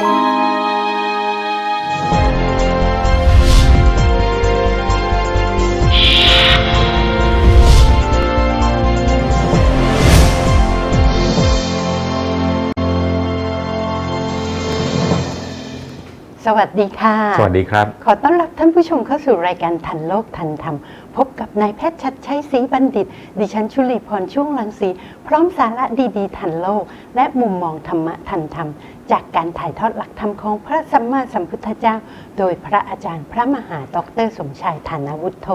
สวัสดีค่ะ สวัสดีครับ ขอต้อนรับท่านผู้ชมเข้าสู่รายการทันโลกทันธรรม พบกับนายแพทย์ชัดชัยศรีบัณฑิต ดิฉันชุลีพรช่วงลังสี พร้อมสาระดีๆ ทันโลก และมุมมองธรรมะทันธรรม จากการถ่ายทอดหลักธรรมของพระสัมมาสัมพุทธเจ้า โดยพระอาจารย์พระมหาดร สมชายฐานวุฒโธ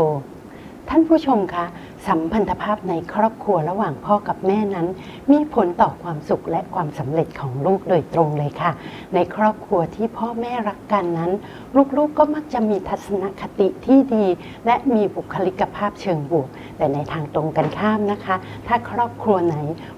ท่านผู้ชมคะ สัมพันธภาพในครอบครัวระหว่างพ่อกับแม่นั้น มีผลต่อความสุขและความสำเร็จของลูกโดยตรงเลยค่ะ ในครอบครัวที่พ่อแม่รักกันนั้น ลูกๆก็มักจะมีทัศนคติที่ดี และมีบุคลิกภาพเชิงบวก แต่ในทางตรงกันข้ามนะคะ ถ้าครอบครัวไหน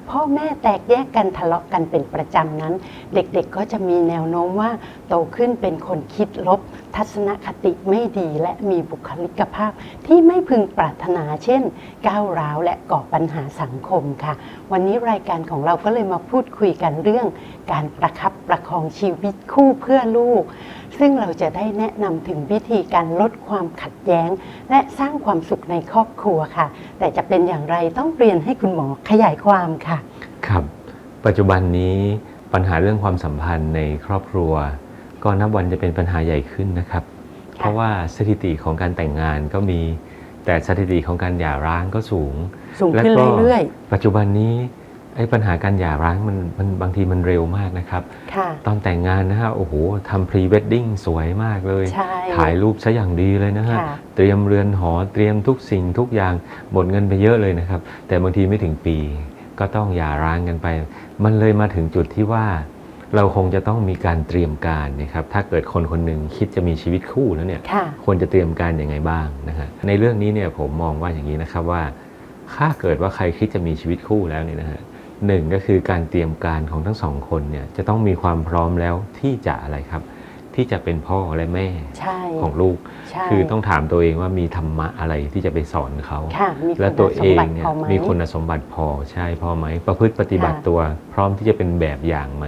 พ่อแม่แตกแยกกันทะเลาะกันเป็นประจำนั้น เด็กๆก็จะมีแนวโน้มว่า โตขึ้นเป็นคนคิดลบทัศนคติไม่ดีและมีบุคลิกภาพที่ไม่พึงปรารถนาเช่น ก้าวร้าวและก่อปัญหาสังคมค่ะ วันนี้รายการของเราก็เลยมาพูดคุยกันเรื่อง การประคับประคองชีวิตคู่เพื่อลูก ซึ่งเราจะได้แนะนำถึงวิธีการลดความขัดแย้ง และสร้างความสุขในครอบครัวค่ะ แต่จะเป็นอย่างไรต้องเรียนให้คุณหมอขยายความค่ะ ครับ ปัจจุบันนี้ปัญหาเรื่องความสัมพันธ์ในครอบครัว ก็นับวันจะเป็นปัญหาใหญ่ขึ้นนะครับ เพราะว่าสถิติของการแต่งงานก็มี แต่สถิติของการหย่าร้างก็สูง สูงและขึ้นก็เรื่อยปัจจุบันนี้ไอ้ปัญหาการหย่าร้างมันมันบางทีมันเร็วมากนะครับๆค่ะตอนแต่งงานนะฮะโอ้โหทำพรีเวดดิ้งสวยมากเลยใช่ถ่ายรูปซะอย่างดีเลยนะฮะค่ะเตรียมเรือนหอเตรียมทุกสิ่งทุกอย่างหมดเงินไปเยอะเลยนะครับ แต่บางทีไม่ถึงปีก็ต้องหย่าร้างกันไป มันเลยมาถึงจุดที่ว่า เราคงจะต้องมีการเตรียมการนะครับถ้าเกิดคนคนหนึ่งคิดจะมีชีวิตคู่แล้วเนี่ยค่ะควรจะเตรียมการยังไงบ้างนะฮะในเรื่องนี้เนี่ยผมมองว่าอย่างนี้นะครับว่า ถ้าเกิดว่าใครคิดจะมีชีวิตคู่แล้วเนี่ยนะฮะหนึ่งก็คือการเตรียมการของทั้งสองคนเนี่ยจะต้องมีความพร้อมแล้วที่จะอะไรครับ ที่จะเป็นพ่อและแม่ใช่ของลูก ใช่คือต้องถามตัวเองว่ามีธรรมะอะไรที่จะไปสอนเขา ค่ะมีและคุณตัวสเอมงบัติเนี่ยพอไหมมีคุณสมบัติพอใช่พอไหม ประพฤติปฏิบัติค่ะตัวพร้อมที่จะเป็นแบบอย่างไหม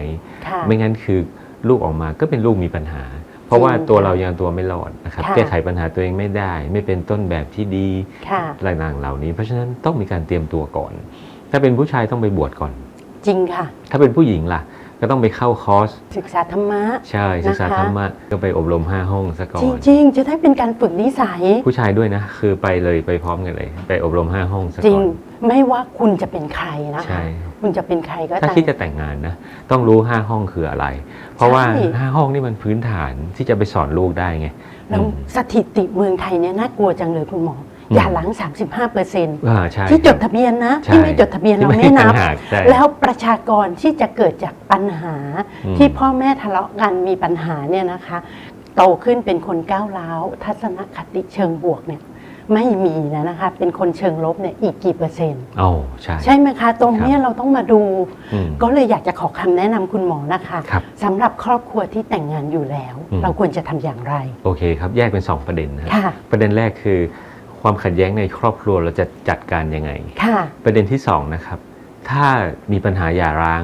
ค่ะไม่งั้นคือลูกออกมาก็เป็นลูกมีปัญหา เพราะว่าจริงตัวค่ะเรายังตัวไม่รอดนะครับค่ะ แก้ไขปัญหาตัวเองไม่ได้ ไม่เป็นต้นแบบที่ดีค่ะอะไรต่างๆเหล่านี้เพราะฉะนั้นต้องมีการเตรียมตัวก่อน ถ้าเป็นผู้ชายต้องไปบวชก่อน จริงค่ะ ถ้าเป็นผู้หญิงล่ะ ก็ต้องไปเข้าคอร์สศึกษาธรรมะ ใช่ศึกษานะคะธรรมะก็ไปอบรม 5 ห้องซะก่อจนริง ๆ จะได้เป็นการฝึกนิสัย ผู้ชายด้วยนะ คือไปเลยไปพร้อมกันเลย ไปอบรม 5 ห้องซะจริก่งอนไม่ว่าคุณจะเป็นใครนะใช่คะคุณจะเป็นใครก็ถ้าตามคิดจะแต่งงานนะ ต้องรู้ 5 ห้องคืออะไร เพราะว่าใช่5ห้องนี่มันพื้นฐานที่จะไปสอนลูกได้ไงแล้วอืมสถิติเมืองไทยเนี่ยน่ากลัวจังเลยคุณหมอ อืมอย่าหลัง 35เปอร์เซ็นต์อ่าใช่ที่จดครับทะเบียนนะใช่ที่ไม่จดทะเบียนเราที่ไม่นับต่างหากใช่แล้วประชากรที่จะเกิดจากปัญหาอืมที่พ่อแม่ทะเลาะกันมีปัญหาเนี่ยนะคะ โตขึ้นเป็นคนก้าวร้าว ทัศนคติเชิงบวกเนี่ยไม่มีนะนะคะ เป็นคนเชิงลบเนี่ยอีกกี่เปอร์เซ็นต์โอ้ใช่ใช่ไหมคะ ตรงเนี้ยเราต้องมาดูอืมก็เลยอยากจะขอคำแนะนำคุณหมอนะคะครับสำหรับครอบครัวที่แต่งงานอยู่แล้วอืมเราควรจะทำอย่างไร โอเคครับ แยกเป็น 2 ประเด็นนะค่ะประเด็นแรกคือ ความขัดแย้งในครอบครัวเราจะจัดการยังไง ค่ะ ประเด็นที่2นะครับ ถ้ามีปัญหาหย่าร้าง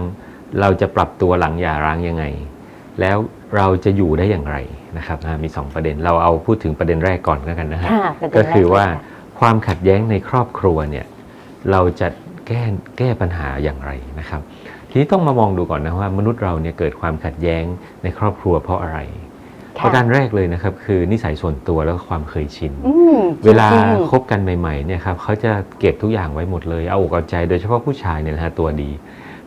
เราจะปรับตัวหลังหย่าร้างยังไง แล้วเราจะอยู่ได้อย่างไรนะครับอ่ามี2ประเด็นเราเอาพูดถึงประเด็นแรกก่อนแล้วกันนะฮะ ค่ะประเด็นแรกก็คือว่าเลยค่ะความขัดแย้งในครอบครัวเนี่ยเราจะแก้แก้ปัญหาอย่างไรนะครับ ทีนี้ต้องมามองดูก่อนนะว่ามนุษย์เราเนี่ยเกิดความขัดแย้งในครอบครัวเพราะอะไรค่ะ ประการแรกเลยนะครับคือนิสัยส่วนตัวแล้วก็ความเคยชินอืมเวลาจริงๆคบกันใหม่ๆเนี่ยครับเขาจะเก็บทุกอย่างไว้หมดเลยเอาอกเอาใจโดยเฉพาะผู้ชายเนี่ยนะฮะตัวดี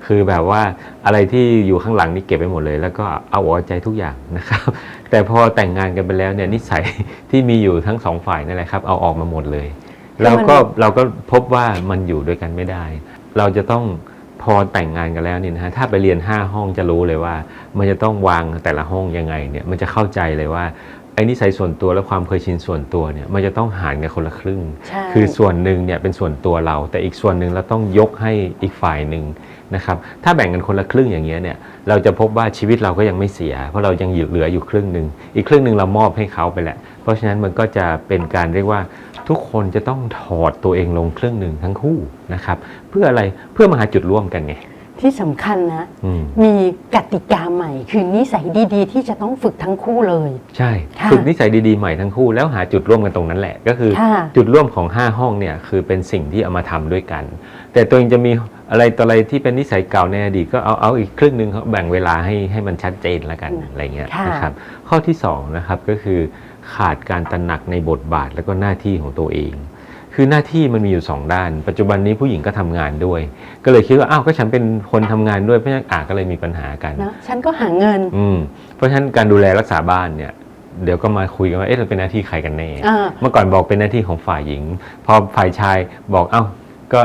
คือแบบว่าอะไรที่อยู่ข้างหลังนี่เก็บไว้หมดเลย แล้วก็เอาอกเอาใจทุกอย่างนะครับ แต่พอแต่งงานกันไปแล้วเนี่ยนิสัยที่มีอยู่ทั้งสองฝ่ายนั่นแหละครับเอาออกมาหมดเลยแล้วก็เราก็พบว่ามันอยู่ด้วยกันไม่ได้ เราจะต้องพ อแต่งงานกันแล้วเนี่ยนะฮะถ้าไปเรียน 5 ห้องจะรู้เลยว่า มันจะต้องวางแต่ละห้องยังไงเนี่ยมันจะเข้าใจเลยว่าไอ้นิสัยส่วนตัวและความเคยชินส่วนตัวเนี่ยมันจะต้องหารกันคนละครึ่ง ใช่ คือส่วนหนึ่งเนี่ยเป็นส่วนตัวเรา แต่อีกส่วนหนึ่งเราต้องยกให้อีกฝ่ายหนึ่งนะครับถ้าแบ่งกันคนละครึ่งอย่างเงี้ยเนี่ยเราจะพบว่าชีวิตเราก็ยังไม่เสีย เพราะเรายังเหลืออยู่ครึ่งหนึ่งอีกครึ่งหนึ่งเรามอบให้เขาไปแหละเพราะฉะนั้นมันก็จะเป็นการเรียกว่า ทุกคนจะต้องถอดตัวเองลงครึ่งหนึ่งทั้งคู่นะครับ เพื่ออะไรเพื่อมาหาจุดร่วมกันไงที่สำคัญนะอืมมีกติกาใหม่ คือนิสัยดีๆ ที่จะต้องฝึกทั้งคู่เลย ใช่ค่ะ ฝึกนิสัยดีๆใหม่ทั้งคู่แล้วหาจุดร่วมกันตรงนั้นแหละ ก็คือ ค่ะ จุดร่วมของ 5 ห้องเนี่ยคือเป็นสิ่งที่เอามาทำด้วยกัน แต่ตัวเองจะมีอะไรต่ออะไรที่เป็นนิสัยเก่าในอดีตก็เอาเอาอีกครึ่งหนึ่งเขาแบ่งเวลาให้ให้มันชัดเจนละกันอะไรเงี้ยค่ะ นะครับข้อที่สองนะครับก็คือ ขาดการตระหนักในบทบาทแล้วก็หน้าที่ของตัวเอง คือหน้าที่มันมีอยู่สองด้าน ปัจจุบันนี้ผู้หญิงก็ทำงานด้วย ก็เลยคิดว่าอ้าวก็ฉันเป็นคนทำงานด้วยเพราะฉะนั้นอ่าก็เลยมีปัญหากันเนอะฉันก็หาเงินอืมเพราะฉะนั้นการดูแลรักษาบ้านเนี่ยเดี๋ยวก็มาคุยกันว่าเอ๊ะเราเป็นหน้าที่ใครกันแน่อ่าเมื่อก่อนบอกเป็นหน้าที่ของฝ่ายหญิง พอฝ่ายชายบอกเอ้าก็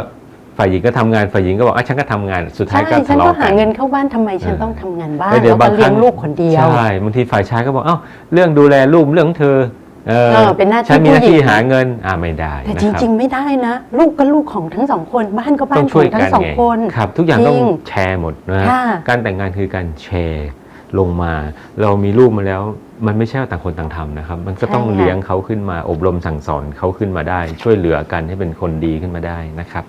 ฝ่ายหญิงก็ทำงานฝ่ายหญิงก็บอกอะฉันก็ทำงานสุดท้าใช่ยก็ฉัทะนก็เลาะกัหานเงินเข้าบ้านทำไมฉันเออต้องทำงานบ้านแล้วเดี๋ยวแล้วบาก็งคเลี้รั้ยงงลูกคนเดียวใช่บางทีฝ่ายชายก็บอกเอ้าเรื่องดูแลลูกเรื่องเธอเออเออเป็นหน้าที่ฉันมีหน้าผู้หญิที่งหาเงินอ่าไม่ได้แต่นะจครับริง ๆ ไม่ได้นะ ลูกก็ลูกของทั้งสองคนบ้านก็บ้าต้อนงขช่อวยงทั้กันงสองไงคนครับ ทุกอย่างต้องจริงแชร์หมดนะค่ะการแต่งงานคือการแชร์ลงมา เรามีลูกมาแล้ว มันไม่ใช่ว่าต่างคนต่างทำนะครับ มันก็ต้องใช่ค่ะเลี้ยงเขาขึ้นมาอบรมสั่งสอนเขาขึ้นมาได้ ช่วยเหลือกันให้เป็นคนดีขึ้นมาได้นะครับ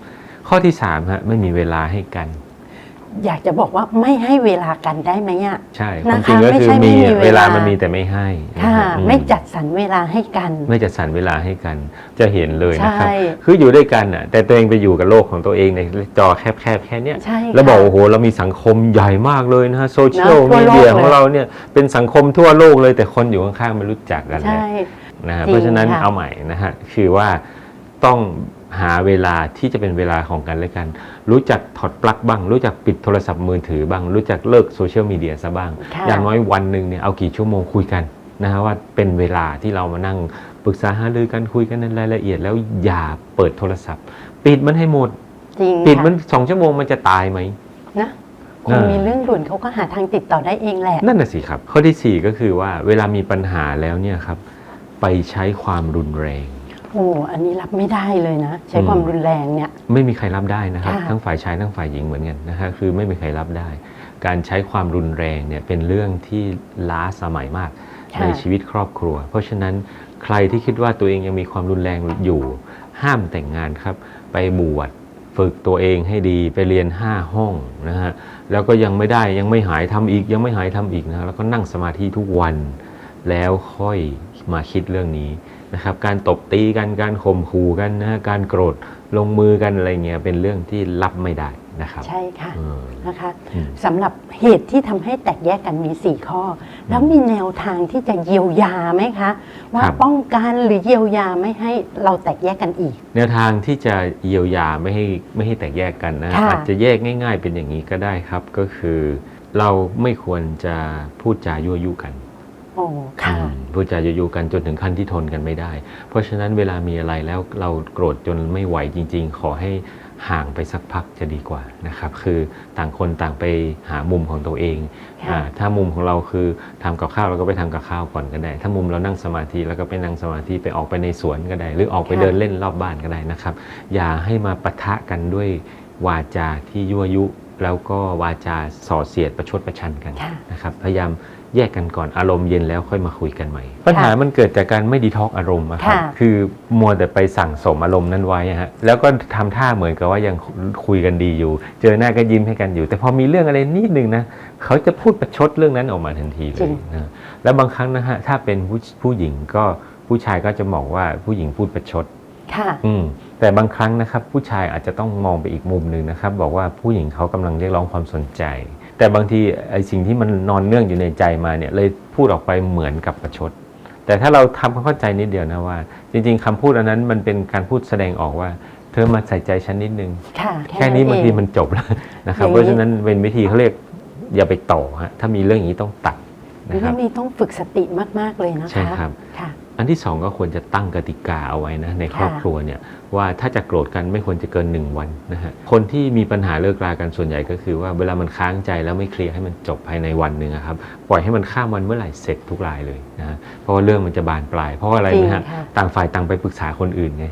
ข้อที่3ฮะไม่มีเวลาให้กัน อยากจะบอกว่าไม่ให้เวลากันได้ไหมอะใช่คนะคะวามจริงก็คือไม่ใช่ไม่มีมีเวเวลาลามัมันมีแต่ไม่ให้นะค่ะฮะอืไม่จัดสรรเวลาให้กัน ไม่จัดสรรเวลาให้กัน จะเห็นเลยนะครับใช่คืออยู่ด้วยกันอะ แต่ตัวเองไปอยู่กับโลกของตัวเองในจอแคบๆแค่เนี้ยใช่แล้วบอกค่ะโอ้โหเรามีสังคมใหญ่มากเลยนะฮะโซเชียลนะทั่วมีโลกเดียเลยของเราเนี่ยเป็นสังคมทั่วโลกเลยแต่คนอยู่ข้างๆไม่รู้จักกันเลใช่ยนะฮะจริงเพราะฉะนั้นค่ะเอาใหม่นะฮะคือว่าต้อง หาเวลาที่จะเป็นเวลาของกันและกัน รู้จักถอดปลั๊กบ้าง รู้จักปิดโทรศัพท์มือถือบ้าง รู้จักเลิกโซเชียลมีเดียซะบ้างค่ะอย่างน้อยวันหนึ่งเนี่ยเอากี่ชั่วโมงคุยกันนะฮะว่าเป็นเวลาที่เรามานั่งปรึกษาหารือกันคุยกันในรายละเอียด แล้วอย่าเปิดโทรศัพท์ ปิดมันให้หมดจริงปิดค่ะมันสองชั่วโมงมันจะตายไหมนะคเอนอมีเรื่องด่วนเขาก็หาทางติดต่อได้เองแหละ นั่นน่ะสิครับ ข้อทีสี่4 ก็คือว่าเวลามีปัญหาแล้วเนี่ยครับ ไปใช้ความรุนแรง โอ้อันนี้รับไม่ได้เลยนะ ใช้อืมความรุนแรงเนี่ย ไม่มีใครรับได้นะครับ ค่ะ ทั้งฝ่ายชายทั้งฝ่ายหญิงเหมือนกันนะฮะคือไม่มีใครรับได้ การใช้ความรุนแรงเนี่ยเป็นเรื่องที่ล้าสมัยมากค่ะ ในชีวิตครอบครัว เพราะฉะนั้นใครที่คิดว่าตัวเองยังมีความรุนแรงอยู่ ห้ามแต่งงานครับ ไปบวชฝึกตัวเองให้ดีไปเรียน 5 ห้องนะฮะแล้วก็ยังไม่ได้ยังไม่หายทำอีก ยังไม่หายทำอีกนะฮะแล้วก็นั่งสมาธิทุกวัน แล้วค่อยมาคิดเรื่องนี้ นะครับการตบตีกันการข่มขู่กันนะฮะการโกรธลงมือกันอะไรเงี้ยเป็นเรื่องที่รับไม่ได้นะครับ ใช่ค่ะอืม นะคะอืม สำหรับเหตุที่ทำให้แตกแยกกันมี 4 ข้อ แล้วมีแนวทางที่จะเยียวยาไหมคะ ว่าครับ ป้องกันหรือเยียวยาไม่ให้เราแตกแยกกันอีก แนวทางที่จะเยียวยาไม่ให้ไม่ให้แตกแยกกันนะค่ะ อาจจะแยกง่าย ๆ เป็นอย่างนี้ก็ได้ครับ ก็คือ เราไม่ควรจะพูดจายั่วยุกัน โอ้ค่ะอืมพูดจายั่วยุกันจนถึงขั้นที่ทนกันไม่ได้ เพราะฉะนั้นเวลามีอะไรแล้วเราโกรธจนไม่ไหวจริง ๆ ขอให้ห่างไปสักพักจะดีกว่านะครับ คือต่างคนต่างไปหามุมของตัวเองค่ะอ่าถ้ามุมของเราคือทำกับข้าวเราก็ไปทำกับข้าวก่อนก็ได้ ถ้ามุมเรานั่งสมาธิแล้วก็ไปนั่งสมาธิไปออกไปในสวนก็ได้ หรือออกไปค่ะเดินเล่นรอบบ้านก็ได้นะครับ อย่าให้มาปะทะกันด้วยวาจาที่ยั่วยุ แล้วก็วาจาส่อเสียดประชดประชันกันค่ะนะครับ พยายาม แยกกันก่อนอารมณ์เย็นแล้วค่อยมาคุยกันใหม่ ปัญหามันเกิดจากการไม่ดีท็อกอารมณ์อะครับค่ะคือมัวแต่ไปสั่งสมอารมณ์นั้นไว้อะฮะแล้วก็ทำท่าเหมือนกับว่ายังคุยกันดีอยู่ เจอหน้าก็ยิ้มให้กันอยู่ แต่พอมีเรื่องอะไรนิดนึงนะเขาจะพูดประชดเรื่องนั้นออกมาทันทีเลจริยงนะแล้วบางครั้งนะฮะถ้าเป็นผู้ผู้หญิงก็ผู้ชายก็จะมองว่าผู้หญิงพูดประชดค่ะอืมแต่บางครั้งนะครับผู้ชายอาจจะต้องมองไปอีกมุมหนึ่งนะครับ บอกว่าผู้หญิงเขากำลังเรียกร้องความสนใจ แต่บางทีไอ้สิ่งที่มันนอนเนื่องอยู่ในใจมาเนี่ยเลยพูดออกไปเหมือนกับประชด แต่ถ้าเราทำความเข้าใจนิดเดียวนะว่า จริง ๆคำพูดอันนั้นมันเป็นการพูดแสดงออกว่า เธอมาใส่ใจฉันนิดนึงค่ะแค่นี้บางทีเองมันจบแล้วนะครับอย่างนี้เพราะฉะนั้นเป็นวิธีเขาเรียกอย่าไปต่อฮะถ้ามีเรื่องอย่างนี้ต้องตัดนะคเรื่รัอบงนี้ต้องฝึกสติมาก ๆ เลยนะคะใช่ครับค่ะ อันที่สองก็ควรจะตั้งกติกาเอาไว้นะในครอบค่ะครัวเนี่ยว่าถ้าจะโกรธกันไม่ควรจะเกิน 1 วันนะฮะคนที่มีปัญหาเลิกรากันส่วนใหญ่ก็คือว่าเวลามันค้างใจแล้วไม่เคลียร์ให้มันจบภายในวันหนึ่งอะครับปล่อยให้มันข้ามวันเมื่อไหร่เสร็จทุกรายเลยนะฮะเพราะว่าเรื่องมันจะบานปลาย เพราะว่าอะไรจริงนะฮะค่ะต่างฝ่ายต่างไปปรึกษาคนอื่นไง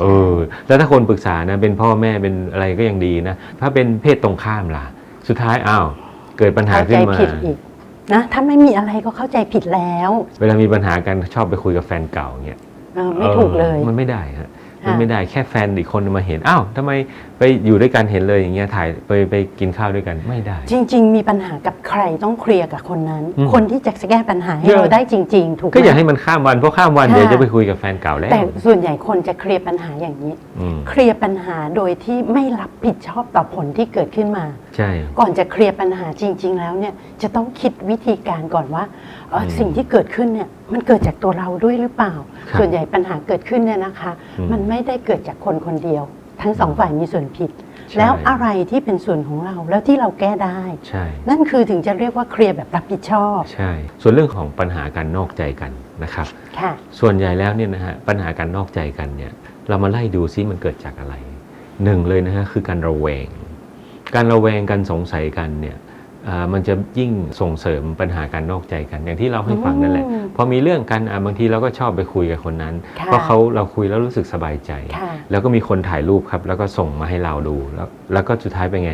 เออแล้วถ้าคนปรึกษานะเป็นพ่อแม่เป็นอะไรก็ยังดีนะถ้าเป็นเพศตรงข้ามล่ะ สุดท้ายอ้าวเกิดปัญหาเข้าขึ้ใจนมาผิดอีก นะถ้าไม่มีอะไรก็เข้าใจผิดแล้วเวลามีปัญหากันชอบไปคุยกับแฟนเก่าเงี้ยเออไม่ถูกเลยออมันไม่ได้ฮะค่ะไม่ได้แค่แฟนอีกคนมาเห็นอ้าวทำไมไปอยู่ด้วยกันเห็นเลยอย่างเงี้ยถ่ายไปไปกินข้าวด้วยกันไม่ได้ จริง ๆ มีปัญหากับใครต้องเคลียร์กับคนนั้นอืมคนที่จะแก้ปัญหาให้เยอะเราได้จริง ๆ ถูกไหมก็อย่าให้มันข้ามวันเพราะข้ามวันค่ะเดี๋ยวจะไปคุยกับแฟนเก่าแล้วแต่ส่วนใหญ่คนจะเคลียร์ปัญหาอย่างนี้อืมเคลียร์ปัญหาโดยที่ไม่รับผิดชอบต่อผลที่เกิดขึ้นมา ใช่ ก่อนจะเคลียร์ปัญหาจริง ๆ แล้วเนี่ยจะต้องคิดวิธีการก่อนว่าเอ่ออมสิ่งที่เกิดขึ้นเนี่ยมันเกิดจากตัวเราด้วยหรือเปล่า ครับส่วนใหญ่ปัญหาเกิดขึ้นเนี่ยนะคะ อืมมันไม่ได้เกิดจากคนคนเดียว ทั้งสองฝ่ายมีส่วนผิด ใช่ แล้วอะไรที่เป็นส่วนของเราแล้วที่เราแก้ได้ ใช่ นั่นคือถึงจะเรียกว่าเคลียร์แบบรับผิดชอบใช่ ส่วนเรื่องของปัญหาการนอกใจกันนะครับ ค่ะ ส่วนใหญ่แล้วเนี่ยนะฮะปัญหาการนอกใจกันเนี่ยเรามาไล่ดูซิมันเกิดจากอะไรหนึ่งเลยนะฮะคือการระแวง การระแวงกันสงสัยกันเนี่ยอ่ามันจะยิ่งส่งเสริมปัญหาการนอกใจกันอย่างที่เราให้ฟังนั่นแหละอืมพอมีเรื่องกันอะบางทีเราก็ชอบไปคุยกับคนนั้นค่ะเพราะเขาเราคุยแล้วรู้สึกสบายใจค่ะแล้วก็มีคนถ่ายรูปครับ แล้วก็ส่งมาให้เราดูแล้วแล้วก็สุดท้ายเป็นไง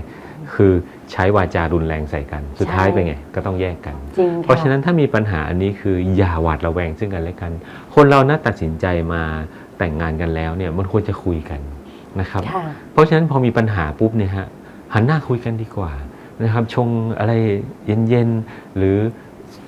คือใช้วาจารุนแรงใส่กัน สุดท้ายเป็นไงก็ต้องแยกกันจริงเพราะฉะนั้นถ้ามีปัญหาอันนี้คืออย่าหวาดระแวงซึ่งกันและกัน คนเรานะตัดสินใจมาแต่งงานกันแล้วเนี่ยมันควรจะคุยกันนะครับค่ะเพราะฉะนั้นพอมีปัญหาปุ๊บเนี่ยฮะ หันหน้าคุยกันดีกว่านะครับ ชงอะไรเย็นๆ หรือ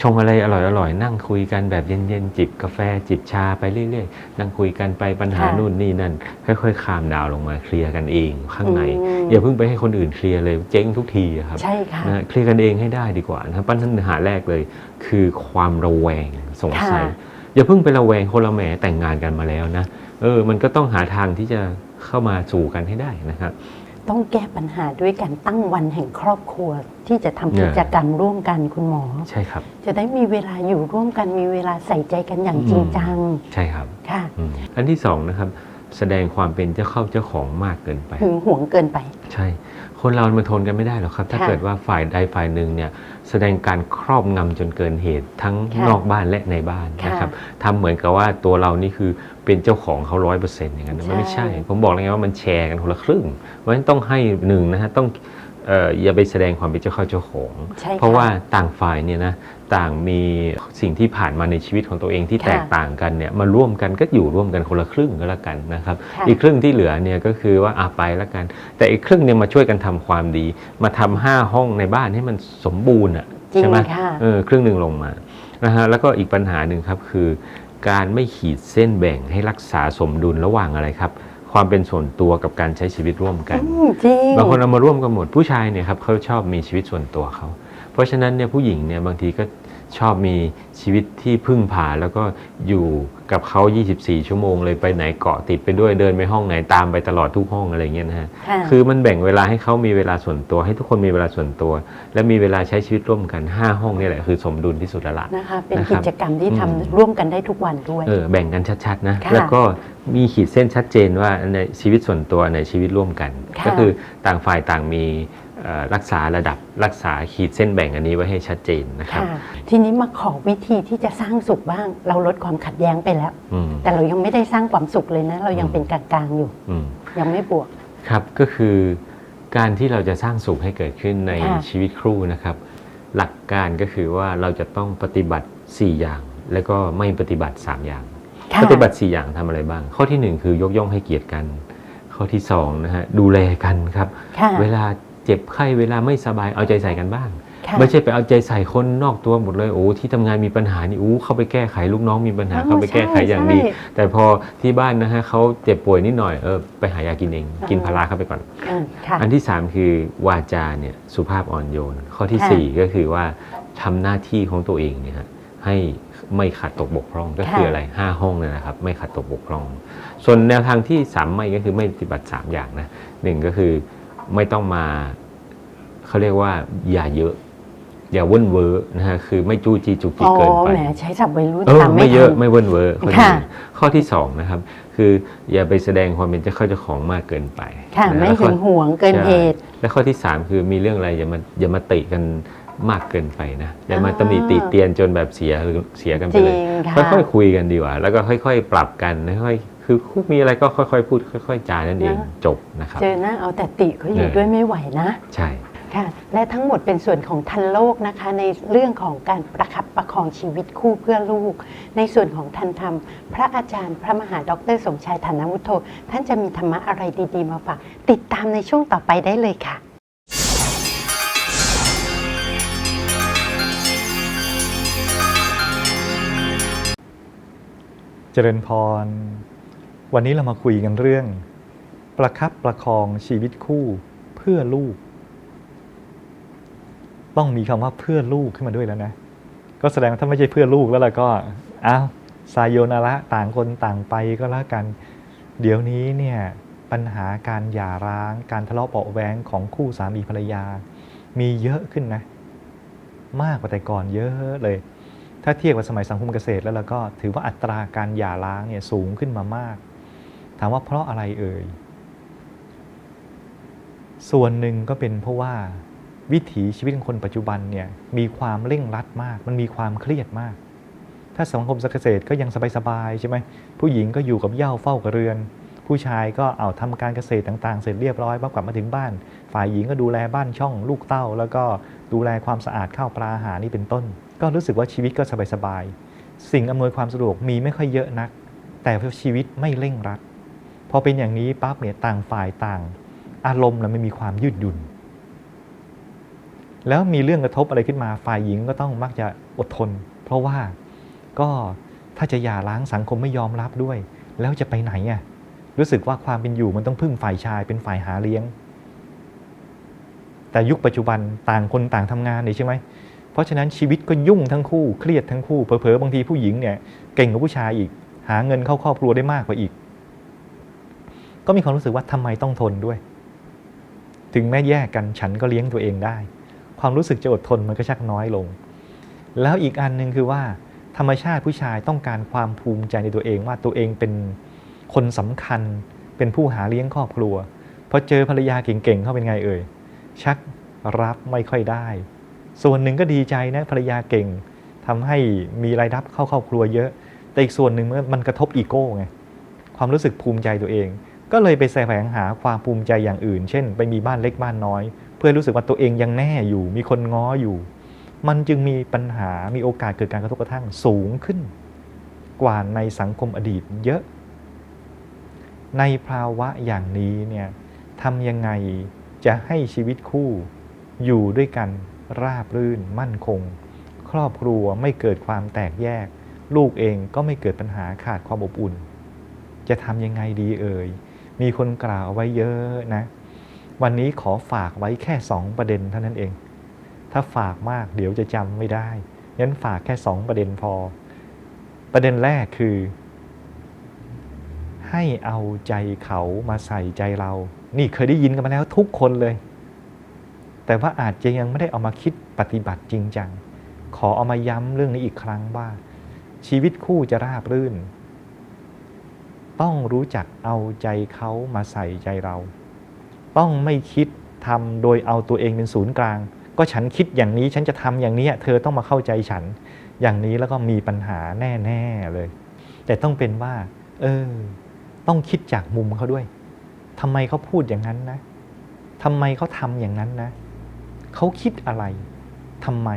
ชงอะไรอร่อยๆ นั่งคุยกันแบบเย็นๆ จิบกาแฟจิบชาไปเรื่อยๆ นั่งคุยกันไปปัญหาค่ะนู่นนี่นั่น ค่อยๆคลามดาวน์ลงมาเคลียร์กันเองข้างในอืมอย่าเพิ่งไปให้คนอื่นเคลียร์เลยเจ๊งทุกทีอะครับใช่ค่ะนะเคลียร์กันเองให้ได้ดีกว่านะครับปัญหาแรกเลย คือความระแวงสงสัยค่ะอย่าเพิ่งไประแวงคนละแหมแต่งงานกันมาแล้วนะเออมันก็ต้องหาทางที่จะเข้ามาสู่กันให้ได้นะครับ ต้องแก้ปัญหาด้วยการตั้งวันแห่งครอบครัว ที่จะทำเนี่ยกิจกรรมร่วมกันคุณหมอ ใช่ครับ จะได้มีเวลาอยู่ร่วมกันมีเวลาใส่ใจกันอย่างจริงจัง ใช่ครับค่ะ อืมอันที่สองนะครับ แสดงความเป็นเจ้าเข้าเจ้าของมากเกินไป หึงหวงเกินไป ใช่ คนเรามันทนกันไม่ได้หรอกครับ ถ้าค่ะ เกิดว่าฝ่ายใดฝ่ายหนึ่งเนี่ย แสดงการครอบงำจนเกินเหตุทั้งค่ะนอกบ้านและในบ้านค่ะนะครับทำเหมือนกับว่าตัวเรานี่คือเป็นเจ้าของเขาร้อยเปอร์เซ็นต์อย่างนั้นนะมันไม่ใช่ใช่ผมบอกแล้วไงว่ามันแชร์กันคนละครึ่งเพราะฉะนั้นต้องให้หนึ่งนะฮะต้องเอ่ออย่าไปแสดงความเป็นเจ้าเข้าเจ้าของใช่ค่เพราะว่าต่างฝ่ายเนี่ยนะ ต่างมีสิ่งที่ผ่านมาในชีวิตของตัวเองที่ค่ะแตกต่างกันเนี่ยมาร่วมกันก็อยู่ร่วมกันคนละครึ่งก็แล้วกันนะครับค่ะอีกครึ่งที่เหลือเนี่ยก็คือว่าอาไปแล้วกัน แต่อีกครึ่งเนี่ยมาช่วยกันทำความดี มาทำห้าห้องในบ้านให้มันสมบูรณ์อะจริงใช่ไหมค่ะเออครึ่งหนึ่งลงมานะฮะแล้วก็อีกปัญหาหนึ่งครับคือ การไม่ขีดเส้นแบ่งให้รักษาสมดุลระหว่างอะไรครับความเป็นส่วนตัวกับการใช้ชีวิตร่วมกันอืมจริงบางคนเอามาร่วมกันหมดผู้ชายเนี่ยครับเขาชอบมีชีวิตส่วนตัวเขา เพราะฉะนั้นเนี่ยผู้หญิงเนี่ยบางทีก็ ชอบมีชีวิตที่พึ่งพาแล้วก็อยู่กับเขา 24 ชั่วโมงเลยไปไหนเกาะติดไปด้วยเดินไปห้องไหนตามไปตลอดทุกห้องอะไรเงี้ยนะฮะค่ะคือมันแบ่งเวลาให้เขามีเวลาส่วนตัว ให้ทุกคนมีเวลาส่วนตัว และมีเวลาใช้ชีวิตร่วมกัน 5 ห้องนี่แหละคือสมดุลที่สุดแล้วล่ะนะคะเป็นนะครักิบจกรรมที่ทำอืมร่วมกันได้ทุกวันด้วยเออแบ่งกันชัดๆนะค่ะแล้วก็มีขีดเส้นชัดเจนว่าในชีวิตส่วนตัวในชีวิตร่วมกันค่ะก็คือต่างฝ่ายต่างมีเอ่อ รักษาระดับรักษาขีดเส้นแบ่งอันนี้ไว้ให้ชัดเจนนะครับค่ะทีนี้มาขอวิธีที่จะสร้างสุขบ้าง เราลดความขัดแย้งไปแล้วอืมแต่เรายังไม่ได้สร้างความสุขเลยนะ เรายังอืมเป็นกลางๆอยู่อืมยังไม่บวกครับก็คือการที่เราจะสร้างสุขให้เกิดขึ้นในค่ะชีวิตครู่นะครับ หลักการก็คือว่าเราจะต้องปฏิบัติ 4 อย่าง แล้วก็ไม่ปฏิบัติ 3 อย่างค่ะปฏิบัติ 4 อย่างทำอะไรบ้าง ข้อทีหนึ่1 คือยกย่องให้เกียรติกัน ข้อที่2นะฮะดูแลกันครับค่ะเวลาเจ็บไข้เวลาไม่สบายเอาใจใส่กันบ้างค่ะไม่ใช่ไปเอาใจใส่คนนอกตัวหมดเลยโอ้ที่ทำงานมีปัญหานี่อู้เข้าไปแก้ไขลูกน้องมีปัญหาอ๋อเข้าไปแก้ไขอย่างดีใช่แต่พอที่บ้านนะฮะเขาเจ็บป่วยนิดหน่อยเออไปหายากินเองอ่ากิกินพาราเข้าไปก่อนอืมค่ะอันที่ 3 คือวาจาเนี่ยสุภาพอ่อนโยน ข้อทีค่ะสี่4 ก็คือว่าทำหน้าที่ของตัวเองเนี่ยฮะให้ไม่ขาดตกบกพร่องก็คืออะไร 5 ห้องเนยนะครับ ไม่ขาดตกบกพร่อง ส่วนแนวทางที่ 3 ไม่ก็คือไม่ปฏิบัติ 3 อย่างนะหนึ่งก็คือไม่ต้องมา เขาเรียกว่าอย่าเยอะ อย่าเว่นเวอร์นะฮะคือไม่จู้จี้จุกจิอ๋กอเกินไปแหมใช้ศัพท์วัยรุ่นเออตามไม่เยอะทันไม่เว่นเวอร์ข้อที่ค่ะหนึ่งข้อที่สองนะครับ คืออย่าไปแสดงความเป็นเจ้าเข้าเจ้าของมากเกินไปค่ะนะไม่แล้วหึข้องหวงเกินเหตุ และข้อที่3คือมีเรื่องอะไรอย่ามาอย่ามาติกันมากเกินไปนะอย่ามาอ่าตำหนิติเตียนจนแบบเสียหรือเสียกันไปจริเลยงค่ะค่อยๆคุยกันดีกว่า แล้วก็ค่อย ๆ ปรับกันค่อยๆคือคุมีอะไรก็ค่อยๆ พูดค่อย ๆจานั่นเองนะจบนะครับ เจอหน้าเอาแต่ติเขาอยู่เออด้วยไม่ไหวนะ ใช่ ค่ะและทั้งหมดเป็นส่วนของทันโลกนะคะ ในเรื่องของการประคับประคองชีวิตคู่เพื่อลูก ในส่วนของทันธรรม พระอาจารย์ พระมหาดรสมชายธนวุฒโธท่านจะมีธรรมะอะไรดีๆมาฝากติดตามในช่วงต่อไปได้เลยค่ะเจริญพร วันนี้เรามาคุยกันเรื่อง ประคับประคองชีวิตคู่เพื่อลูก ต้องมีคำว่าเพื่อลูกขึ้นมาด้วยแล้วนะ ก็แสดงว่าถ้าไม่ใช่เพื่อลูกแล้วเราก็อ้าวสายโยนาระต่างคนต่างไปก็แล้วกัน เดี๋ยวนี้เนี่ยปัญหาการหย่าร้าง การทะเลาะเบาะแว้งของคู่สามีภรรยา มีเยอะขึ้นนะ มากกว่าแต่ก่อนเยอะเลย ถ้าเทียบกับสมัยสังคมเกษตรแล้วเราก็ถือว่าอัตราการหย่าร้างเนี่ยสูงขึ้นมามาก ถามว่าเพราะอะไรเอ่ย ส่วนหนึ่งก็เป็นเพราะว่า วิถีชีวิตของคนปัจจุบันเนี่ยมีความเร่งรัดมาก มันมีความเครียดมาก ถ้าสังคมเกษตรก็ยังสบายๆใช่ไหมผู้หญิงก็อยู่กับเหย้าเฝ้ากับเรือน ผู้ชายก็เอาทำการเกษตรต่างๆ เสร็จเรียบร้อยปั๊บกลับมาถึงบ้าน ฝ่ายหญิงก็ดูแลบ้านช่องลูกเต้า แล้วก็ดูแลความสะอาดข้าวปลาอาหารนี่เป็นต้น ก็รู้สึกว่าชีวิตก็สบายๆสิ่งอำนวยความสะดวกมีไม่ค่อยเยอะนัก แต่ชีวิตไม่เร่งรัดพอเป็นอย่างนี้ปั๊บเนี่ยต่างฝ่ายต่าง อารมณ์เราไม่มีความยืดหยุ่น แล้วมีเรื่องกระทบอะไรขึ้นมาฝ่ายหญิงก็ต้องมักจะอดทน เพราะว่าก็ถ้าจะหย่าร้างสังคมไม่ยอมรับด้วย แล้วจะไปไหนอะรู้สึกว่าความเป็นอยู่มันต้องพึ่งฝ่ายชายเป็นฝ่ายหาเลี้ยง แต่ยุคปัจจุบันต่างคนต่างทำงานนี่ใช่ไหมเพราะฉะนั้นชีวิตก็ยุ่งทั้งคู่เครียดทั้งคู่เผลอๆบางทีผู้หญิงเนี่ยเก่งกว่าผู้ชายอีก หาเงินเข้าครอบครัวได้มากกว่าอีก ก็มีความรู้สึกว่าทำไมต้องทนด้วย ถึงแม้แยกกันฉันก็เลี้ยงตัวเองได้ ความรู้สึกจะอดทนมันก็ชักน้อยลง แล้วอีกอันหนึ่งคือว่าธรรมชาติผู้ชายต้องการความภูมิใจในตัวเองว่าตัวเองเป็นคนสำคัญ เป็นผู้หาเลี้ยงครอบครัวพอเจอภรรยาเก่งๆ เข้าเป็นไงเอ่ย ชักรับไม่ค่อยได้ ส่วนหนึ่งก็ดีใจนะภรรยาเก่งทำให้มีรายรับเข้าครอบครัวเยอะ แต่อีกส่วนหนึ่งมันกระทบอีโก้ไงความรู้สึกภูมิใจตัวเอง ก็เลยไปแสวงหาความภูมิใจอย่างอื่น เช่น ไปมีบ้านเล็กบ้านน้อย เพื่อรู้สึกว่าตัวเองยังแน่อยู่ มีคนง้ออยู่ มันจึงมีปัญหามีโอกาสเกิดการกระทบกระทั่งสูงขึ้น กว่าในสังคมอดีตเยอะ ในภาวะอย่างนี้เนี่ยทำยังไงจะให้ชีวิตคู่อยู่ด้วยกันราบรื่นมั่นคง ครอบครัวไม่เกิดความแตกแยก ลูกเองก็ไม่เกิดปัญหาขาดความอบอุ่น จะทำยังไงดีเอ่ยมีคนกล่าวเอาไว้เยอะนะ วันนี้ขอฝากไว้แค่ 2 ประเด็นเท่านั้นเอง ถ้าฝากมากเดี๋ยวจะจำไม่ได้งั้นฝากแค่ 2 ประเด็นพอ ประเด็นแรกคือ ให้เอาใจเขามาใส่ใจเรา นี่เคยได้ยินกันมาแล้วทุกคนเลย แต่ว่าอาจจะยังไม่ได้เอามาคิดปฏิบัติจริงจัง ขอเอามาย้ำเรื่องนี้อีกครั้งว่า ชีวิตคู่จะราบรื่น ต้องรู้จักเอาใจเขามาใส่ใจเรา ต้องไม่คิดทำโดยเอาตัวเองเป็นศูนย์กลาง ก็ฉันคิดอย่างนี้ฉันจะทำอย่างนี้เธอต้องมาเข้าใจฉัน อย่างนี้แล้วก็มีปัญหาแน่ๆเลย แต่ต้องเป็นว่า เออ ต้องคิดจากมุมเขาด้วยทำไมเขาพูดอย่างนั้นนะทำไมเขาทำอย่างนั้นนะเขาคิดอะไรทำไม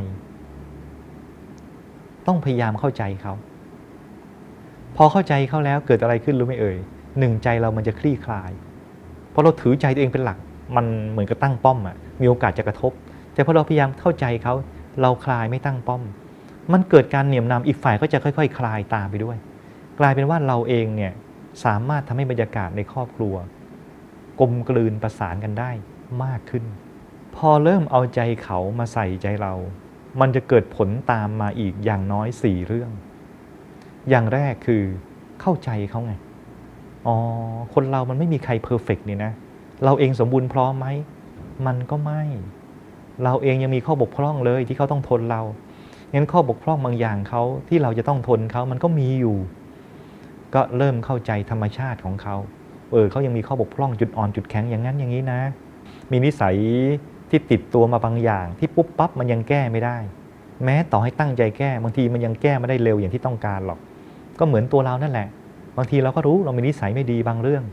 ต้องพยายามเข้าใจเขาพอเข้าใจเขาแล้วเกิดอะไรขึ้นรู้ไหมเอ่ยหนึ่งใจเรามันจะคลี่คลาย พราะเราถือใจตัวเองเป็นหลัก มันเหมือนกับตั้งป้อมอะมีโอกาสจะกระทบ แต่พอเราพยายามเข้าใจเขาเราคลายไม่ตั้งป้อม มันเกิดการเหนี่ยมนำอีกฝ่ายก็จะค่อยๆคลายตามไปด้วย กลายเป็นว่าเราเองเนี่ยสามารถทำให้บรรยากาศในครอบครัว กลมกลืนประสานกันได้มากขึ้น พอเริ่มเอาใจเขามาใส่ใจเรา มันจะเกิดผลตามมาอีกอย่างน้อยสี่เรื่อง อย่างแรกคือเข้าใจเขาไง อ๋อ คนเรามันไม่มีใครเพอร์เฟกต์นี่นะ เราเองสมบูรณ์พร้อมไหม มันก็ไม่ เราเองยังมีข้อบกพร่องเลยที่เขาต้องทนเรา งั้นข้อบกพร่องบางอย่างเขาที่เราจะต้องทนเขามันก็มีอยู่ ก็เริ่มเข้าใจธรรมชาติของเขา เออเขายังมีข้อบกพร่องจุดอ่อนจุดแข็งอย่างนั้นอย่างนี้นะ มีนิสัยที่ติดตัวมาบางอย่าง ที่ปุ๊บปั๊บมันยังแก้ไม่ได้ แม้ต่อให้ตั้งใจแก้บางทีมันยังแก้ไม่ได้เร็วอย่างที่ต้องการหรอก ก็เหมือนตัวเรานั่นแหละ บางทีเราก็รู้เรามีนิสัยไม่ดีบางเรื่อง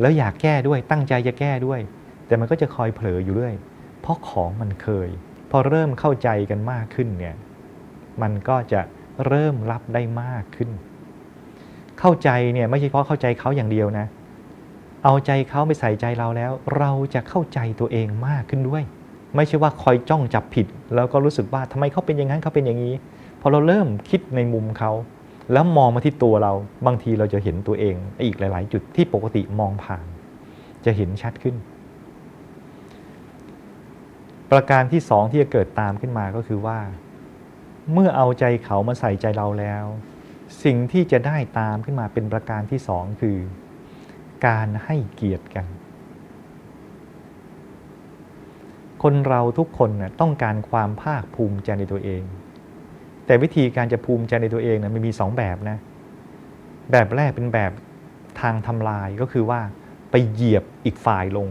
แล้วอยากแก้ด้วยตั้งใจจะแก้ด้วย แต่มันก็จะคอยเผลออยู่เรื่อย เพราะของมันเคย พอเริ่มเข้าใจกันมากขึ้นเนี่ยมันก็จะเริ่มรับได้มากขึ้น เข้าใจเนี่ยไม่ใช่เพราะเข้าใจเขาอย่างเดียวนะ เอาใจเขาไปใส่ใจเราแล้ว เราจะเข้าใจตัวเองมากขึ้นด้วย ไม่ใช่ว่าคอยจ้องจับผิด แล้วก็รู้สึกว่าทำไมเขาเป็นอย่างนั้นเขาเป็นอย่างนี้ พอเราเริ่มคิดในมุมเขา แล้วมองมาที่ตัวเราบางทีเราจะเห็นตัวเองอีกหลาย ๆ จุดที่ปกติมองผ่าน จะเห็นชัดขึ้น ประการที่สองที่จะเกิดตามขึ้นมาก็คือว่า เมื่อเอาใจเขามาใส่ใจเราแล้ว สิ่งที่จะได้ตามขึ้นมาเป็นประการที่สองคือ การให้เกียรติกัน คนเราทุกคนนะต้องการความภาคภูมิใจในตัวเอง แต่วิธีการจะภูมิใจในตัวเองนะมันมีสองแบบนะ แบบแรกเป็นแบบทางทำลายก็คือว่าไปเหยียบอีกฝ่ายลง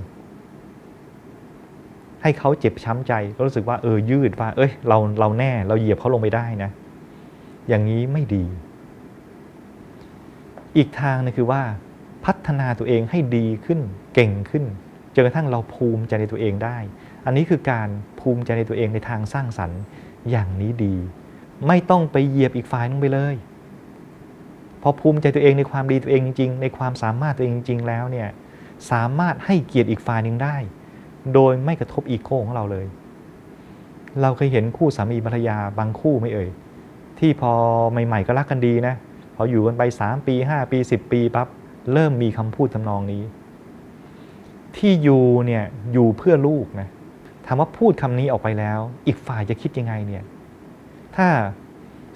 ให้เขาเจ็บช้ำใจก็รู้สึกว่าเออยืดว่าเอ้ยเราเราแน่เราเหยียบเขาลงไปได้นะ อย่างนี้ไม่ดี อีกทางนึงคือว่าพัฒนาตัวเองให้ดีขึ้นเก่งขึ้นจนกระทั่งเราภูมิใจในตัวเองได้ อันนี้คือการภูมิใจในตัวเองในทางสร้างสรรค์อย่างนี้ดี ไม่ต้องไปเหยียบอีกฝ่ายนึงไปเลยพอภูมิใจตัวเองในความดีตัวเองจริง ในความสามารถตัวเองจริงแล้วเนี่ยสามารถให้เกียรติอีกฝ่ายหนึ่งได้ โดยไม่กระทบอีโก้ของเราเลย เราเคยเห็นคู่สามีภรรยาบางคู่ไม่เอ่ย ที่พอใหม่ๆก็รักกันดีนะ พออยู่กันไป 3 ปี 5 ปี 10 ปีปั๊บเริ่มมีคำพูดทำนองนี้ ที่อยู่เนี่ยอยู่เพื่อลูกนะถามว่าพูดคำนี้ออกไปแล้ว อีกฝ่ายจะคิดยังไงเนี่ย ถ้า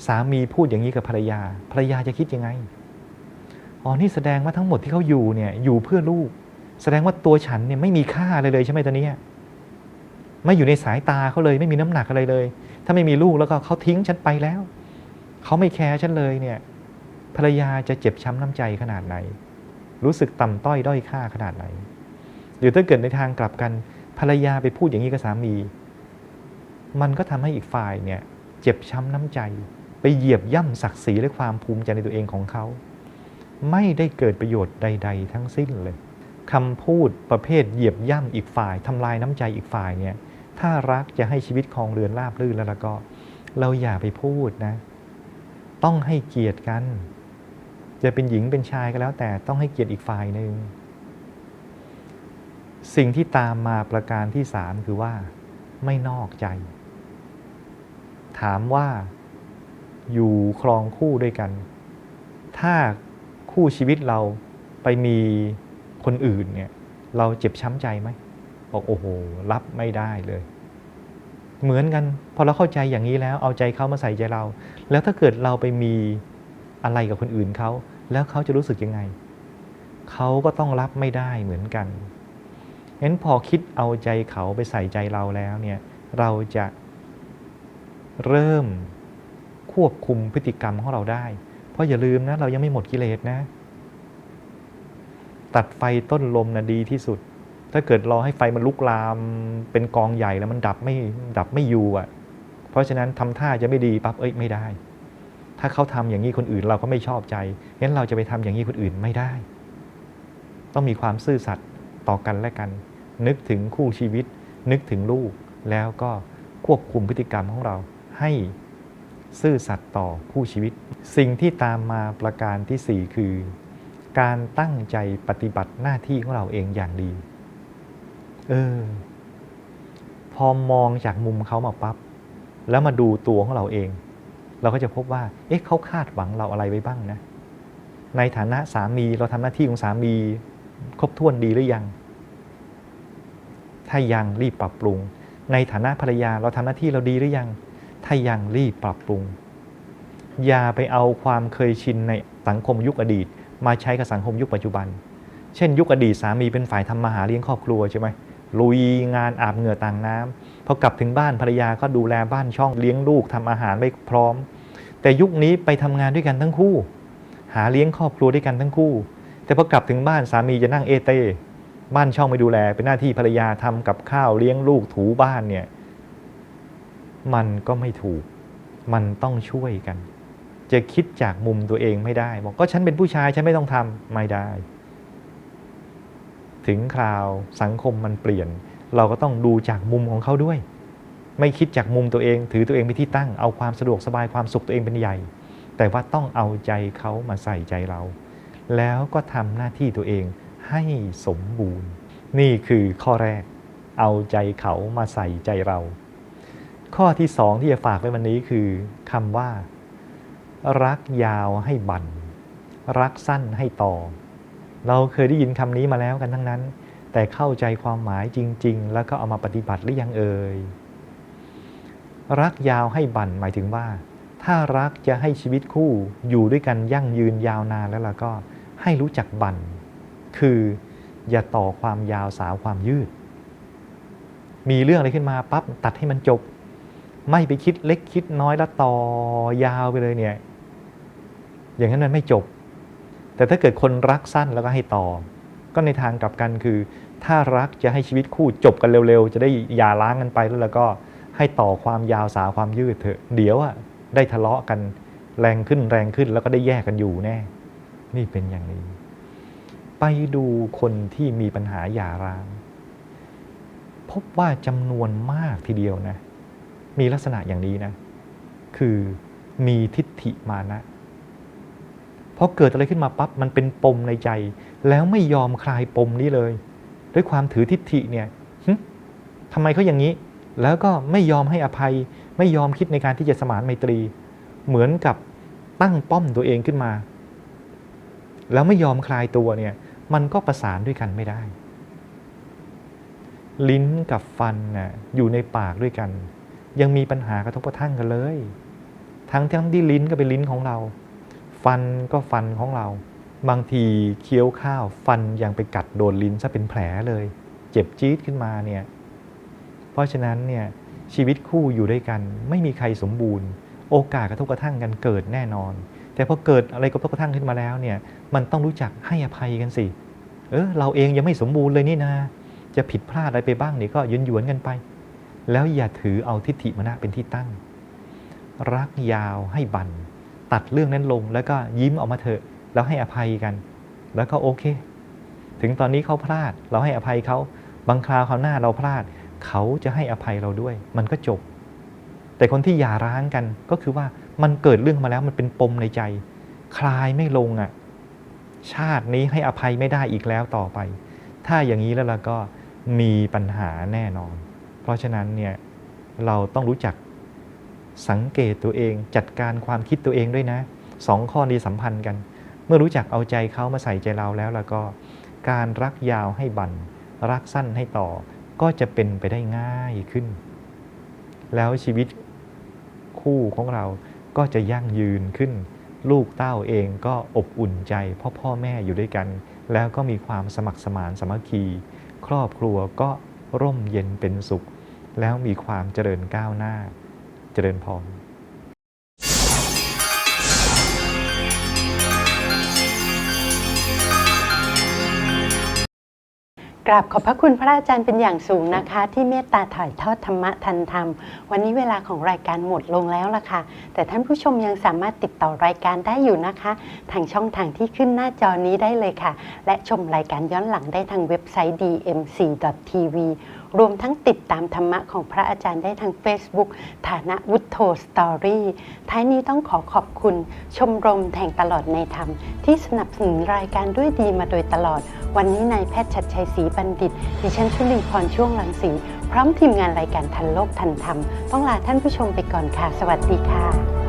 สามีพูดอย่างนี้กับภรรยา ภรรยาจะคิดยังไง อ๋อ นี่แสดงว่าทั้งหมดที่เขาอยู่เนี่ยอยู่เพื่อลูก แสดงว่าตัวฉันเนี่ยไม่มีค่าอะไรเลยใช่ไหมตอนนี้ไม่อยู่ในสายตาเขาเลยไม่มีน้ำหนักอะไรเลย ถ้าไม่มีลูกแล้วก็เขาทิ้งฉันไปแล้ว เขาไม่แคร์ฉันเลยเนี่ย ภรรยาจะเจ็บช้ำน้ำใจขนาดไหน รู้สึกต่ำต้อยด้อยค่าขนาดไหน หรือถ้าเกิดในทางกลับกันภรรยาไปพูดอย่างนี้กับสามี มันก็ทำให้อีกฝ่ายเนี่ย เจ็บช้ำน้ำใจ ไปเหยียบย่ำศักดิ์ศรีและความภูมิใจในตัวเองของเขา ไม่ได้เกิดประโยชน์ใด ๆ ทั้งสิ้นเลยคำพูดประเภทเหยียบย่ำอีกฝ่ายทำลายน้ำใจอีกฝ่ายเนี่ยถ้ารักจะให้ชีวิตครองเรือนราบรื่นแล้วละก็ เราอย่าไปพูดนะ ต้องให้เกียรติกัน จะเป็นหญิงเป็นชายก็แล้ว แต่ต้องให้เกียรติอีกฝ่ายหนึ่งสิ่งที่ตามมาประการที่สามคือว่าไม่นอกใจ ถามว่าอยู่ครองคู่ด้วยกัน ถ้าคู่ชีวิตเราไปมีคนอื่นเนี่ยเราเจ็บช้ำใจไหมบอกโอ้โห รับไม่ได้เลย เหมือนกันพอเราเข้าใจอย่างนี้แล้ว เอาใจเขามาใส่ใจเรา แล้วถ้าเกิดเราไปมีอะไรกับคนอื่นเขาแล้วเขาจะรู้สึกยังไง เขาก็ต้องรับไม่ได้เหมือนกันงั้นพอคิดเอาใจเขาไปใส่ใจเราแล้วเนี่ย เราจะ เริ่มควบคุมพฤติกรรมของเราได้ เพราะอย่าลืมนะ เรายังไม่หมดกิเลสนะ ตัดไฟต้นลมนะดีที่สุด ถ้าเกิดรอให้ไฟมันลุกลามเป็นกองใหญ่แล้วมันดับไม่ดับไม่อยู่อะ เพราะฉะนั้นทำท่าจะไม่ดีปั๊บเอ้ยไม่ได้ ถ้าเขาทำอย่างนี้คนอื่นเราก็ไม่ชอบใจงั้นเราจะไปทำอย่างนี้คนอื่นไม่ได้ ต้องมีความซื่อสัตย์ต่อกันและกัน นึกถึงคู่ชีวิต นึกถึงลูกแล้วก็ควบคุมพฤติกรรมของเรา ให้ซื่อสัตย์ต่อคู่ชีวิต สิ่งที่ตามมาประการที่สี่คือ การตั้งใจปฏิบัติหน้าที่ของเราเองอย่างดี เออ พอมองจากมุมเขามาปับ๊บแล้วมาดูตัวของเราเอง เราก็จะพบว่า เอ๊ะเขาคาดหวังเราอะไรไว้บ้างนะ ในฐานะสามีเราทำหน้าที่ของสามีครบถ้วนดีหรือยัง ถ้ายังรีบปรับปรุง ในฐานะภรรยาเราทำหน้าที่เราดีหรือยัง ถ้ายังรีบปรับปรุง อย่าไปเอาความเคยชินในสังคมยุคอดีต มาใช้กับสังคมยุคปัจจุบัน เช่น ยุคอดีตสามีเป็นฝ่ายทำมาหาเลี้ยงครอบครัวใช่ไหมลุยงานอาบเหงื่อต่างน้ำพอกลับถึงบ้านภรรยาก็ดูแลบ้านช่องเลี้ยงลูกทำอาหารไม่พร้อม แต่ยุคนี้ไปทำงานด้วยกันทั้งคู่ หาเลี้ยงครอบครัวด้วยกันทั้งคู่ แต่พอกลับถึงบ้านสามีจะนั่งเอเต้บ้านช่องไม่ดูแล เป็นหน้าที่ภรรยาทำกับข้าวเลี้ยงลูกถูบ้านเนี่ย มันก็ไม่ถูก มันต้องช่วยกัน จะคิดจากมุมตัวเองไม่ได้ บอกก็ฉันเป็นผู้ชายฉันไม่ต้องทำไม่ได้ ถึงคราวสังคมมันเปลี่ยน เราก็ต้องดูจากมุมของเขาด้วย ไม่คิดจากมุมตัวเอง ถือตัวเองเป็นที่ตั้ง เอาความสะดวกสบายความสุขตัวเองเป็นใหญ่ แต่ว่าต้องเอาใจเขามาใส่ใจเรา แล้วก็ทำหน้าที่ตัวเองให้สมบูรณ์ นี่คือข้อแรก เอาใจเขามาใส่ใจเรา ข้อที่สองที่จะฝากไว้วันนี้คือคำว่า รักยาวให้บันรักสั้นให้ต่อ เราเคยได้ยินคำนี้มาแล้วกันทั้งนั้น แต่เข้าใจความหมายจริง ๆ แล้วก็เอามาปฏิบัติหรือยังเอ่ยรักยาวให้บันหมายถึงว่า ถ้ารักจะให้ชีวิตคู่อยู่ด้วยกันยั่งยืนยาวนานแล้วล่ะก็ให้รู้จักบันคืออย่าต่อความยาวสาวความยืด มีเรื่องอะไรขึ้นมาปั๊บตัดให้มันจบ ไม่ไปคิดเล็กคิดน้อยแล้วต่อยาวไปเลยเนี่ย อย่างนั้นมันไม่จบ แต่ถ้าเกิดคนรักสั้นแล้วก็ให้ต่อ ก็ในทางกลับกันคือ ถ้ารักจะให้ชีวิตคู่จบกันเร็วๆ จะได้อย่าล้างกันไปแล้วแล้วก็ให้ต่อความยาวสาวความยืดเถอะ เดี๋ยวอะได้ทะเลาะกันแรงขึ้นแรงขึ้นแล้วก็ได้แยกกันอยู่แน่ นี่เป็นอย่างนี้ ไปดูคนที่มีปัญหาหย่าร้าง พบว่าจำนวนมากทีเดียวนะ มีลักษณะอย่างนี้นะ คือมีทิฏฐิมานะพอเกิดอะไรขึ้นมาปั๊บมันเป็นปมในใจ แล้วไม่ยอมคลายปมนี้เลย ด้วยความถือทิฏฐิเนี่ยทำไมเขาอย่างนี้ แล้วก็ไม่ยอมให้อภัย ไม่ยอมคิดในการที่จะสมานไมตรี เหมือนกับตั้งป้อมตัวเองขึ้นมา แล้วไม่ยอมคลายตัวเนี่ย มันก็ประสานด้วยกันไม่ได้ ลิ้นกับฟันน่ะอยู่ในปากด้วยกัน ยังมีปัญหากระทบกระทั่งกันเลย ทั้งทั้งที่ลิ้นก็เป็นลิ้นของเรา ฟันก็ฟันของเรา บางทีเคี้ยวข้าวฟันยังไปกัดโดนลิ้นซะเป็นแผลเลย เจ็บจี๊ดขึ้นมาเนี่ย เพราะฉะนั้นเนี่ยชีวิตคู่อยู่ด้วยกัน ไม่มีใครสมบูรณ์ โอกาสกระทบกระทั่งกันเกิดแน่นอน แต่พอเกิดอะไรกระทบกระทั่งขึ้นมาแล้วเนี่ยมันต้องรู้จักให้อภัยกันสิเออเราเองยังไม่สมบูรณ์เลยนี่นา จะผิดพลาดอะไรไปบ้างนี่ก็ยืนยวนกันไป แล้วอย่าถือเอาทิฏฐิมานะเป็นที่ตั้ง รักยาวให้บัน ตัดเรื่องนั้นลงแล้วก็ยิ้มออกมาเถอะแล้วให้อภัยกัน แล้วก็โอเค ถึงตอนนี้เขาพลาด เราให้อภัยเขาบางคราวเขาวหน้าเราพลาด เขาจะให้อภัยเราด้วย มันก็จบ แต่คนที่หย่าร้างกันก็คือว่ามันเกิดเรื่องมาแล้วมันเป็นปมในใจ คลายไม่ลงอะชาตินี้ให้อภัยไม่ได้อีกแล้วต่อไป ถ้าอย่างนี้แล้วเราก็มีปัญหาแน่นอน เพราะฉะนั้นเนี่ยเราต้องรู้จักสังเกตตัวเองจัดการความคิดตัวเองด้วยนะสองข้อนี้สัมพันธ์กัน เมื่อรู้จักเอาใจเขามาใส่ใจเราแล้วแล้วก็ การรักยาวให้บันรักสั้นให้ต่อ ก็จะเป็นไปได้ง่ายขึ้น แล้วชีวิตคู่ของเราก็จะยั่งยืนขึ้น ลูกเต้าเองก็อบอุ่นใจเพราะพ่อแม่อยู่ด้วยกัน แล้วก็มีความสมัครสมานสามัคคี ครอบครัวก็ร่มเย็นเป็นสุข แล้วมีความเจริญก้าวหน้า เจริญพรกราบขอบพระคุณพระอาจารย์เป็นอย่างสูงนะคะ ที่เมตตาถ่ายทอดธรรมะทันธรรม วันนี้เวลาของรายการหมดลงแล้วล่ะค่ะ แต่ท่านผู้ชมยังสามารถติดต่อรายการได้อยู่นะคะ ทางช่องทางที่ขึ้นหน้าจอนี้ได้เลยค่ะ และชมรายการย้อนหลังได้ทางเว็บไซต์ dmc.tv รวมทั้งติดตามธรรมะของพระอาจารย์ได้ทาง Facebook ฐานะวุฒโธสตอรี่ท้ายนี้ต้องขอขอบคุณชมรมแห่งตลอดในธรรม ที่สนับสนุนรายการด้วยดีมาโดยตลอด วันนี้นายแพทย์ชัดชัยศรีบัณฑิต ดิฉันชุลีพรช่วงลังสี พร้อมทีมงานรายการทันโลกทันธรรม ต้องลาท่านผู้ชมไปก่อนค่ะ สวัสดีค่ะ